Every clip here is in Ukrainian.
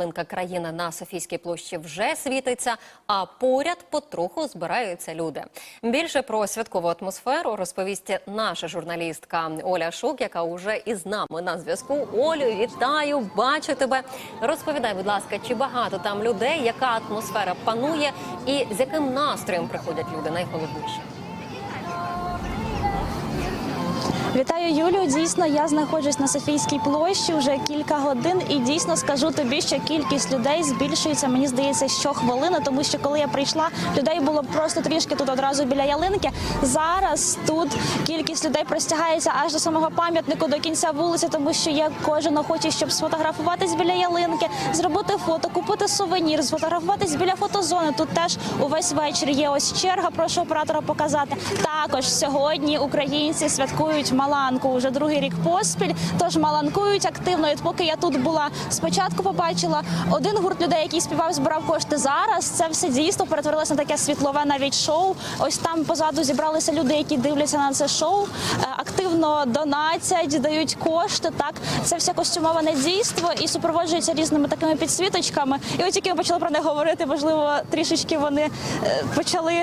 Ялинка країни на Софійській площі вже світиться, а поряд потроху збираються люди. Більше про святкову атмосферу розповість наша журналістка Оля Шук, яка уже із нами на зв'язку. Олю, вітаю, бачу тебе. Розповідай, будь ласка, чи багато там людей, яка атмосфера панує, і з яким настроєм приходять люди найголовніше? Вітаю Юлію. Дійсно, я знаходжусь на Софійській площі вже кілька годин, і дійсно скажу тобі, що кількість людей збільшується. Мені здається, щохвилини, тому що коли я прийшла, людей було просто трішки тут одразу біля ялинки. Зараз тут кількість людей простягається аж до самого пам'ятнику до кінця вулиці, тому що є кожен охочий, щоб сфотографуватись біля ялинки, зробити фото, купити сувенір, сфотографуватись біля фотозони. Тут теж увесь вечір є ось черга. Прошу оператора показати. Також сьогодні українці святкують Маланку вже другий рік поспіль. Тож маланкують активно. І поки я тут була спочатку, побачила один гурт людей, який співав, збирав кошти. Зараз це все дійство перетворилося на таке світлове навіть шоу. Ось там позаду зібралися люди, які дивляться на це шоу. Е, Активно донатять, дають кошти. Так це все костюмоване дійство і супроводжується різними такими підсвіточками. І от тільки ми почали про них говорити, можливо, трішечки вони е, почали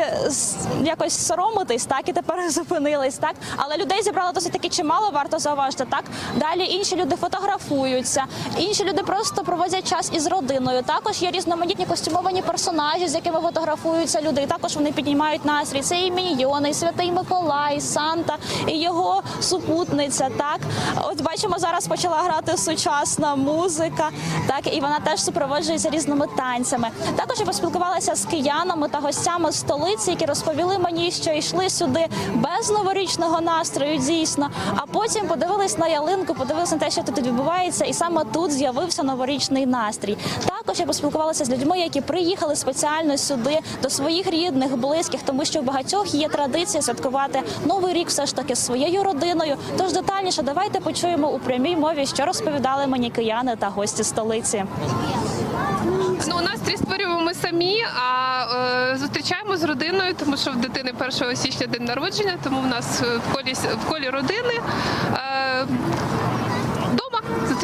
якось соромитись, так і тепер зупинились. Так, але людей зібрало досить таки чимало, варто зауважити. Так далі інші люди фотографуються, інші люди просто проводять час із родиною. Також є різноманітні костюмовані персонажі, з якими фотографуються люди. І також вони піднімають настрій. Це і міньйони, і святий Миколай, і Санта, і його супутниця. Так, от бачимо, зараз почала грати сучасна музика. Так, і вона теж супроводжується різними танцями. Також я поспілкувалася з киянами та гостями столиці, які розповіли мені, що йшли сюди без новорічного настрою, дійсно. А потім подивились на ялинку, подивились на те, що тут відбувається, і саме тут з'явився новорічний настрій. Також я поспілкувалася з людьми, які приїхали спеціально сюди до своїх рідних, близьких, тому що у багатьох є традиція святкувати новий рік все ж таки з своєю родиною. Тож детальніше давайте почуємо у прямій мові, що розповідали мені кияни та гості столиці. Ну, настрій створюємо ми самі, а е, зустрічаємо з родиною, тому що в дитини 1 січня день народження, тому в нас е, в колі, в колі родини. Е,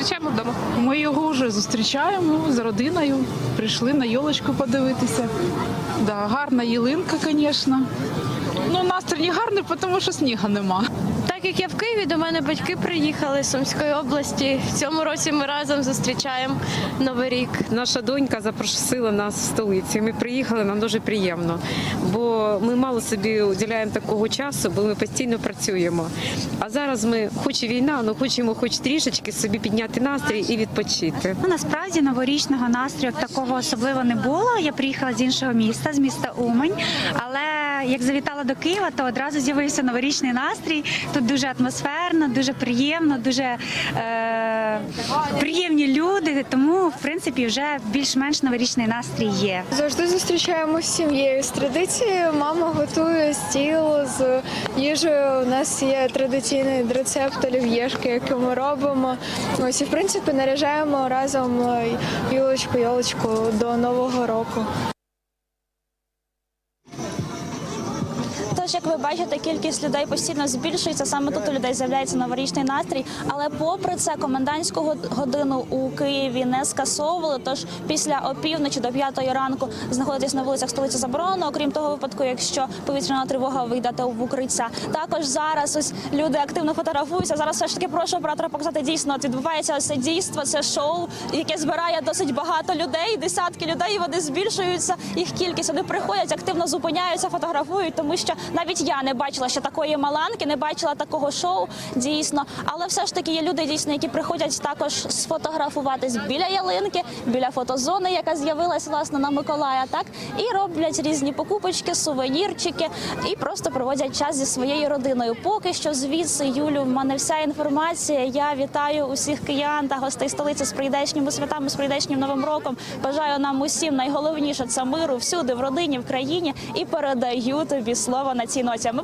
зустрічаємо вдома. Ми його вже зустрічаємо з родиною. Прийшли на йолочку подивитися. Да, гарна ялинка, звісно. Ну, настрій не гарний, тому що снігу нема. Так як я в Києві, до мене батьки приїхали з Сумської області. В цьому році ми разом зустрічаємо Новий рік. Наша донька запросила нас в столиці. Ми приїхали, нам дуже приємно, бо ми мало собі уділяємо такого часу, бо ми постійно працюємо. А зараз ми, хоч і війна, але хочемо хоч трішечки собі підняти настрій і відпочити. Ну, насправді новорічного настрою такого особливо не було. Я приїхала з іншого міста, з міста Умань. Але як завітала до Києва, то одразу з'явився новорічний настрій. Тут дуже атмосферно, дуже приємно, дуже е, приємні люди. Тому, в принципі, вже більш-менш новорічний настрій є. Завжди зустрічаємося з сім'єю з традицією. Мама готує стіл з їжею. У нас є традиційний рецепт олів'єшки, який ми робимо. Ось і в принципі наряжаємо разом юлочку, йолочку до нового року. Тож, як ви бачите, кількість людей постійно збільшується. Саме тут у людей з'являється новорічний настрій. Але попри це комендантську годину у Києві не скасовували. Тож після опівночі до п'ятої ранку знаходитись на вулицях столиці заборонено. Окрім того випадку, якщо повітряна тривога ви йдете в укриття. Також зараз ось люди активно фотографуються. Зараз все ж таки прошу оператора показати дійсно. От відбувається це дійство, це шоу, яке збирає досить багато людей, десятки людей. Вони збільшуються. Їх кількість вони приходять, активно зупиняються, фотографують, тому що навіть я не бачила ще такої маланки, не бачила такого шоу дійсно. Але все ж таки є люди, дійсно, які приходять також сфотографуватись біля ялинки, біля фотозони, яка з'явилась власне на Миколая, так і роблять різні покупочки, сувенірчики і просто проводять час зі своєю родиною. Поки що звідси, Юлю, в мене вся інформація. Я вітаю усіх киян та гостей столиці з прийдешніми святами, з прийдешнім новим роком. Бажаю нам усім найголовніше це миру всюди, в родині, в країні, і передаю тобі слово на цій ноті. Ми